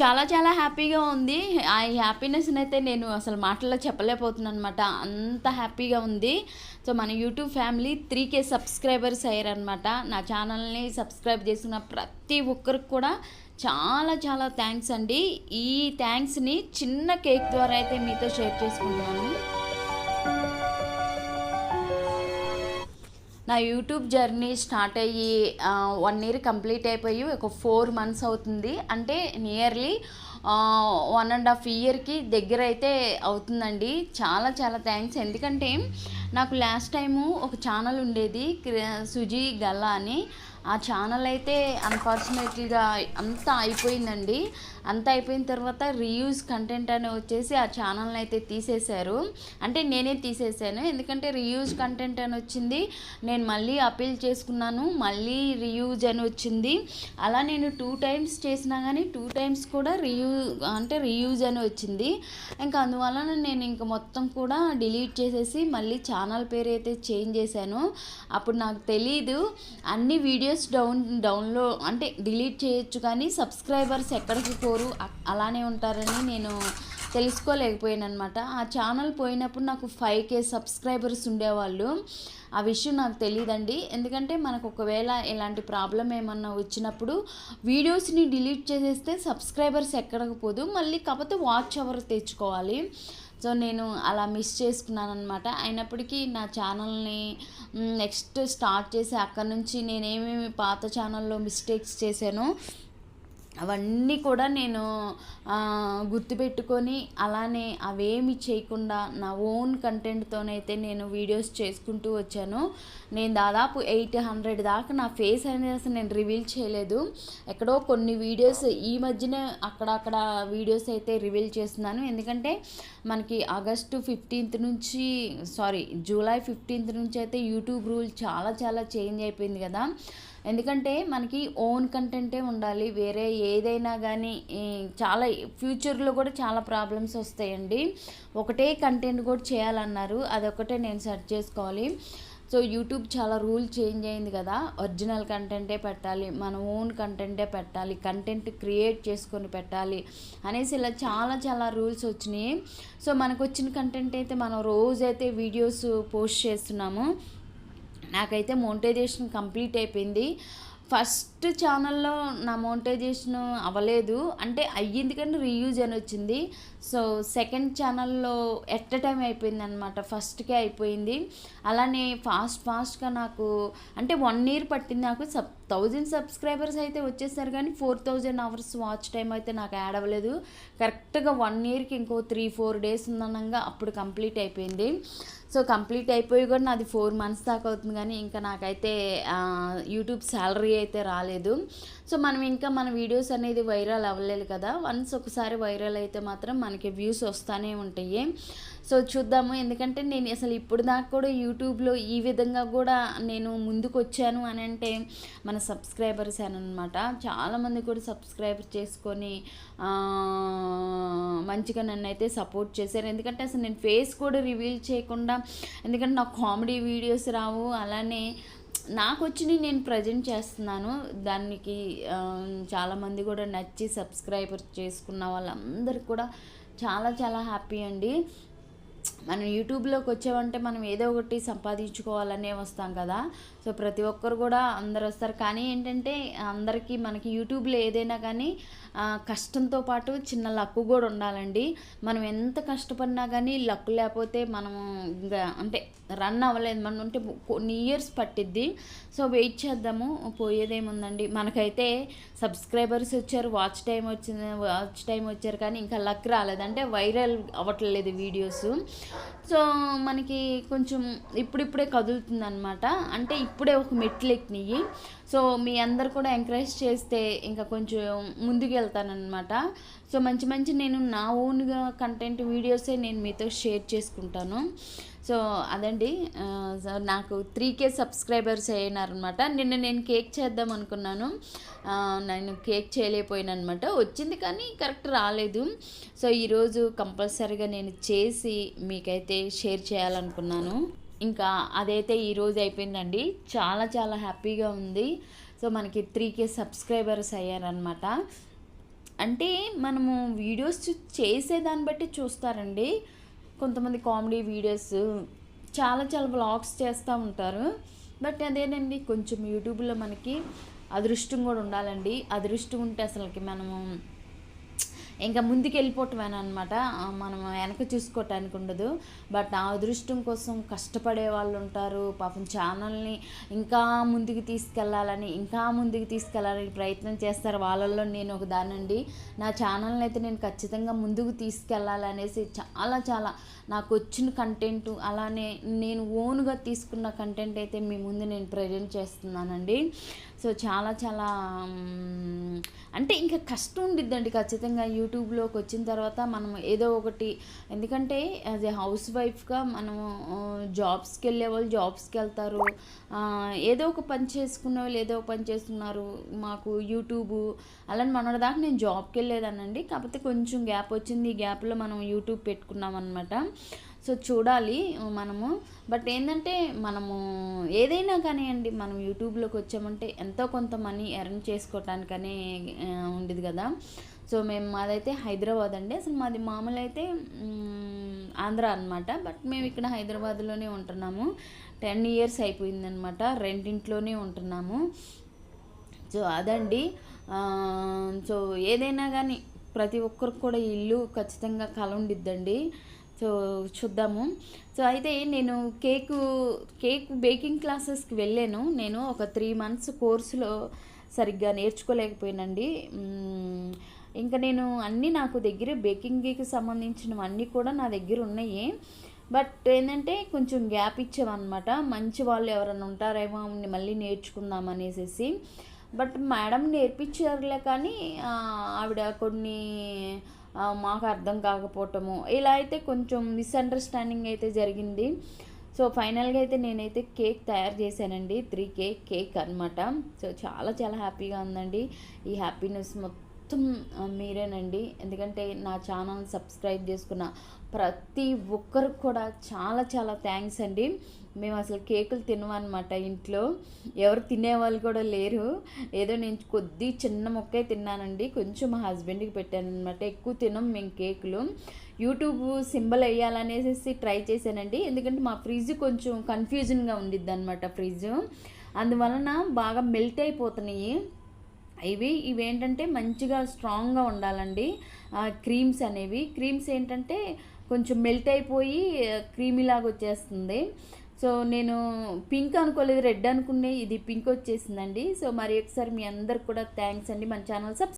చాలా చాలా హ్యాపీగా ఉంది. ఆ హ్యాపీనెస్ని అయితే నేను అసలు మాటల్లో చెప్పలేకపోతున్నాను అనమాట అంత హ్యాపీగా ఉంది. సో మన YouTube family three K subscribers అయ్యారనమాట నా ఛానల్ని సబ్స్క్రైబ్ చేసిన ప్రతి ఒక్కరికి కూడా చాలా చాలా థ్యాంక్స్ అండి. ఈ థ్యాంక్స్ని చిన్న కేక్ ద్వారా అయితే మీతో షేర్ చేసుకుంటున్నాను. నా యూట్యూబ్ జర్నీ స్టార్ట్ అయ్యి వన్ ఇయర్ కంప్లీట్ అయిపోయి ఒక ఫోర్ మంత్స్ అవుతుంది. అంటే నియర్లీ వన్ అండ్ హాఫ్ ఇయర్కి దగ్గర అయితే అవుతుందండి. చాలా చాలా థ్యాంక్స్ ఎందుకంటే నాకు లాస్ట్ టైము ఒక ఛానల్ ఉండేది క్రి- సుజీ గల్లా అని. ఆ ఛానల్ అయితే అన్ఫార్చునేట్లీగా అంతా అయిపోయిందండి. అంతా అయిపోయిన తర్వాత రీయూజ్ కంటెంట్ అని వచ్చేసి ఆ ఛానల్ని అయితే తీసేశారు. అంటే నేనే తీసేసాను ఎందుకంటే రీయూజ్ కంటెంట్ అని వచ్చింది. నేను మళ్ళీ అపీల్ చేసుకున్నాను. మళ్ళీ రీయూజ్ అని వచ్చింది. అలా నేను టూ టైమ్స్ చేసినా కానీ టూ టైమ్స్ కూడా రీయూ అంటే రీయూజ్ అని వచ్చింది. ఇంకా అందువలన నేను ఇంకా మొత్తం కూడా డిలీట్ చేసేసి మళ్ళీ ఛానల్ పేరు అయితే చేంజ్ చేశాను. అప్పుడు నాకు తెలీదు. అన్ని వీడియోస్ డౌన్ డౌన్లో అంటే డిలీట్ చేయొచ్చు కానీ సబ్స్క్రైబర్స్ ఎక్కడికి పోరు అలానే ఉంటారని నేను తెలుసుకోలేకపోయాను అనమాట ఆ ఛానల్ పోయినప్పుడు నాకు ఫైవ్ కే సబ్స్క్రైబర్స్ ఉండేవాళ్ళు. ఆ విషయం నాకు తెలియదండి ఎందుకంటే మనకు ఒకవేళ ఇలాంటి ప్రాబ్లం ఏమన్నా వచ్చినప్పుడు వీడియోస్ని డిలీట్ చేసేస్తే సబ్స్క్రైబర్స్ ఎక్కడికి పోదు. మళ్ళీ కాకపోతే వాచ్ అవర్ తెచ్చుకోవాలి. సో నేను అలా మిస్ చేసుకున్నాను అనమాట అయినప్పటికీ నా ఛానల్ని నెక్స్ట్ స్టార్ట్ చేసి అక్కడ నుంచి నేనేమేమి పాత ఛానల్లో మిస్టేక్స్ చేశానో అవన్నీ కూడా నేను గుర్తుపెట్టుకొని అలానే అవేమి చేయకుండా నా ఓన్ కంటెంట్తోనైతే నేను వీడియోస్ చేసుకుంటూ వచ్చాను. నేను దాదాపు ఎయిట్ హండ్రెడ్ దాకా నా ఫేస్ అనేది అసలు నేను రివీల్ చేయలేదు. ఎక్కడో కొన్ని వీడియోస్ ఈ మధ్యన అక్కడక్కడ వీడియోస్ అయితే రివీల్ చేస్తున్నాను. ఎందుకంటే మనకి ఆగస్టు ఫిఫ్టీన్త్ నుంచి సారీ జూలై ఫిఫ్టీన్త్ నుంచి అయితే యూట్యూబ్ రూల్ చాలా చాలా చేంజ్ అయిపోయింది కదా. ఎందుకంటే మనకి ఓన్ కంటెంటే ఉండాలి వేరే ఏదైనా కానీ చాలా ఫ్యూచర్లో కూడా చాలా ప్రాబ్లమ్స్ వస్తాయండి. ఒకటే కంటెంట్ కూడా చేయాలన్నారు అదొకటే నేను సెర్చ్ చేసుకోవాలి. సో యూట్యూబ్ చాలా రూల్ చేంజ్ అయింది కదా. ఒరిజినల్ కంటెంటే పెట్టాలి మన ఓన్ కంటెంటే పెట్టాలి కంటెంట్ క్రియేట్ చేసుకొని పెట్టాలి అనేసి ఇలా చాలా చాలా రూల్స్ వచ్చినాయి. సో మనకు వచ్చిన కంటెంట్ అయితే మనం రోజైతే వీడియోస్ పోస్ట్ చేస్తున్నాము. నాకైతే మోనిటైజేషన్ కంప్లీట్ అయిపోయింది. ఫస్ట్ ఛానల్లో నా మోనిటైజేషన్ అవ్వలేదు. అంటే అయ్యింది కానీ రీయూజ్ అని వచ్చింది. సో సెకండ్ ఛానల్లో ఎట్ టైం అయిపోయింది అనమాట ఫస్ట్కే అయిపోయింది. అలానే ఫాస్ట్ ఫాస్ట్గా నాకు అంటే వన్ ఇయర్ పట్టింది నాకు. సబ్ థౌజండ్ సబ్స్క్రైబర్స్ అయితే వచ్చేసారు కానీ four thousand hours watch time అయితే నాకు యాడ్ అవ్వలేదు. కరెక్ట్గా వన్ ఇయర్కి ఇంకో త్రీ ఫోర్ డేస్ ఉందనగా అప్పుడు కంప్లీట్ అయిపోయింది. సో కంప్లీట్ అయిపోయి కూడా నాది ఫోర్ మంత్స్ దాకా అవుతుంది కానీ ఇంకా నాకైతే యూట్యూబ్ శాలరీ అయితే రాలేదు. సో మనం ఇంకా మన వీడియోస్ అనేది వైరల్ అవ్వలేదు కదా. వన్స్ ఒకసారి వైరల్ అయితే మాత్రం మనకి వ్యూస్ వస్తూనే ఉంటాయి. సో చూద్దాము. ఎందుకంటే నేను అసలు ఇప్పుడు దాకా కూడా యూట్యూబ్లో ఈ విధంగా కూడా నేను ముందుకు వచ్చాను అని అంటే మన సబ్స్క్రైబర్స్ అనమాట చాలామంది కూడా సబ్స్క్రైబ్ చేసుకొని మంచిగా నన్ను అయితే సపోర్ట్ చేశారు. ఎందుకంటే అసలు నేను ఫేస్ కూడా రివీల్ చేయకుండా ఎందుకంటే నాకు కామెడీ వీడియోస్ రావు. అలానే నాకు వచ్చినవి నేను ప్రజెంట్ చేస్తున్నాను. దానికి చాలామంది కూడా నచ్చి సబ్స్క్రైబర్ చేసుకున్న వాళ్ళందరికీ కూడా చాలా చాలా హ్యాపీ అండి. మనం యూట్యూబ్లోకి వచ్చామంటే మనం ఏదో ఒకటి సంపాదించుకోవాలనే వస్తాం కదా. సో ప్రతి ఒక్కరు కూడా అందరు వస్తారు. కానీ ఏంటంటే అందరికీ మనకి యూట్యూబ్లో ఏదైనా కానీ కష్టంతో పాటు చిన్న లక్ కూడా ఉండాలండి. మనం ఎంత కష్టపడినా కానీ లక్ లేకపోతే మనం ఇంకా అంటే రన్ అవ్వలేదు. మనం అంటే కొన్ని ఇయర్స్ పట్టిద్ది. సో వెయిట్ చేద్దాము. పోయేదేముందండి? మనకైతే సబ్స్క్రైబర్స్ వచ్చారు వాచ్ టైం వచ్చింది వాచ్ టైం వచ్చారు కానీ ఇంకా లక్ రాలేదంటే వైరల్ అవ్వట్లేదు వీడియోస్. సో మనకి కొంచెం ఇప్పుడిప్పుడే కదులుతుంది అనమాట అంటే అప్పుడే ఒక మెట్లు ఎక్కినాయి సో మీ అందరు కూడా ఎంకరేజ్ చేస్తే ఇంకా కొంచెం ముందుకు వెళ్తానమాట సో మంచి మంచి నేను నా ఓన్గా కంటెంట్ వీడియోసే నేను మీతో షేర్ చేసుకుంటాను. సో అదండి. సో నాకు త్రీ కే సబ్స్క్రైబర్స్ అయినారనమాట నిన్న నేను కేక్ చేద్దాం అనుకున్నాను. నేను కేక్ చేయలేకపోయాను అనమాట వచ్చింది కానీ కరెక్ట్ రాలేదు. సో ఈరోజు కంపల్సరీగా నేను చేసి మీకైతే షేర్ చేయాలనుకున్నాను. ఇంకా అదైతే ఈరోజు అయిపోయిందండి. చాలా చాలా హ్యాపీగా ఉంది. సో మనకి త్రీ కే సబ్స్క్రైబర్స్ అయ్యారనమాట అంటే మనము వీడియోస్ చేసేదాన్ని బట్టి చూస్తారండి. కొంతమంది కామెడీ వీడియోస్ చాలా చాలా బ్లాగ్స్ చేస్తూ ఉంటారు. బట్ అదేనండి కొంచెం యూట్యూబ్లో మనకి అదృష్టం కూడా ఉండాలండి. అదృష్టం ఉంటే అసలుకి మనము ఇంకా ముందుకు వెళ్ళిపోవటమేనా అనమాట మనం వెనక చూసుకోవటానికి ఉండదు. బట్ ఆ అదృష్టం కోసం కష్టపడే వాళ్ళు ఉంటారు. పాపం ఛానల్ని ఇంకా ముందుకు తీసుకెళ్ళాలని ఇంకా ముందుకు తీసుకెళ్ళాలని ప్రయత్నం చేస్తారు. వాళ్ళల్లో నేను ఒక దానండి. నా ఛానల్ని అయితే నేను ఖచ్చితంగా ముందుకు తీసుకెళ్ళాలనేసి చాలా చాలా నాకు వచ్చిన కంటెంట్ అలానే నేను ఓన్గా తీసుకున్న కంటెంట్ అయితే మీ ముందు నేను ప్రజెంట్ చేస్తున్నానండి. సో చాలా చాలా అంటే ఇంకా కష్టం ఉండిద్దండి ఖచ్చితంగా యూట్యూబ్లోకి వచ్చిన తర్వాత మనం ఏదో ఒకటి ఎందుకంటే యాజ్ ఏ హౌస్ వైఫ్గా మనము జాబ్స్కి వెళ్ళే వాళ్ళు జాబ్స్కి వెళ్తారు. ఏదో ఒక పని చేసుకున్న వాళ్ళు ఏదో ఒక పని చేస్తున్నారు. మాకు యూట్యూబ్ అలానే మన దాకా నేను జాబ్కి వెళ్ళేదానండి కాకపోతే కొంచెం గ్యాప్ వచ్చింది. ఈ గ్యాప్లో మనం యూట్యూబ్ పెట్టుకున్నాం అనమాట సో చూడాలి మనము. బట్ ఏంటంటే మనము ఏదైనా కానివ్వండి మనం యూట్యూబ్లోకి వచ్చామంటే ఎంతో కొంత మనీ ఎర్న్ చేసుకోవటానికనే ఉండేది కదా. సో మేము మాదైతే హైదరాబాద్ అండి. అసలు మాది మామూలు అయితే ఆంధ్ర అనమాట బట్ మేము ఇక్కడ హైదరాబాద్లోనే ఉంటున్నాము. టెన్ ఇయర్స్ అయిపోయిందనమాట రెండింట్లోనే ఉంటున్నాము. సో అదండి. సో ఏదైనా కానీ ప్రతి ఒక్కరికి కూడా ఇల్లు ఖచ్చితంగా కల ఉండిద్దండి. సో చూద్దాము. సో అయితే నేను కేకు కేక్ బేకింగ్ క్లాసెస్కి వెళ్ళాను. నేను ఒక త్రీ మంత్స్ కోర్సులో సరిగ్గా నేర్చుకోలేకపోయానండి. ఇంకా నేను అన్నీ నాకు దగ్గర బేకింగ్కి సంబంధించినవన్నీ కూడా నా దగ్గర ఉన్నాయి. బట్ ఏంటంటే కొంచెం గ్యాప్ ఇచ్చామన్నమాట మంచి వాళ్ళు ఎవరైనా ఉంటారేమో మళ్ళీ నేర్చుకుందాం అనేసి బట్ మేడం నేర్పించారులే కానీ ఆవిడ కొన్ని మాకు అర్థం కాకపోవటము. ఇలా అయితే కొంచెం మిస్అండర్స్టాండింగ్ అయితే జరిగింది. సో ఫైనల్గా అయితే నేనైతే కేక్ తయారు చేశానండి. త్రీ కేక్ కేక్ అనమాట సో చాలా చాలా హ్యాపీగా ఉందండి. ఈ హ్యాపీనెస్ మొత్తం మొత్తం మీరేనండి. ఎందుకంటే నా ఛానల్ సబ్స్క్రైబ్ చేసుకున్న ప్రతి ఒక్కరికి కూడా చాలా చాలా థ్యాంక్స్ అండి. మేము అసలు కేకులు తినమన్నమాట ఇంట్లో. ఎవరు తినేవాళ్ళు కూడా లేరు. ఏదో నేను కొద్ది చిన్న మొక్కే తిన్నానండి. కొంచెం మా హస్బెండ్కి పెట్టాను అనమాట ఎక్కువ తినం మేము కేకులు. యూట్యూబ్ సింబల్ వేయాలనేసి ట్రై చేశానండి. ఎందుకంటే మా ఫ్రిడ్జ్ కొంచెం కన్ఫ్యూజన్గా ఉండిద్ది అనమాట ఫ్రిడ్జ్. అందువలన బాగా మెల్ట్ అయిపోతున్నాయి. ఇవి ఇవేంటంటే మంచిగా స్ట్రాంగ్గా ఉండాలండి. క్రీమ్స్ అనేవి. క్రీమ్స్ ఏంటంటే కొంచెం మెల్ట్ అయిపోయి క్రీమీలాగా వచ్చేస్తుంది. సో నేను పింక్ అనుకోలేదు రెడ్ అనుకునే ఇది పింక్ వచ్చేసిందండి. సో మరి ఒకసారి మీ అందరికి కూడా థ్యాంక్స్ అండి. మన ఛానల్ సబ్స్క్రైబ్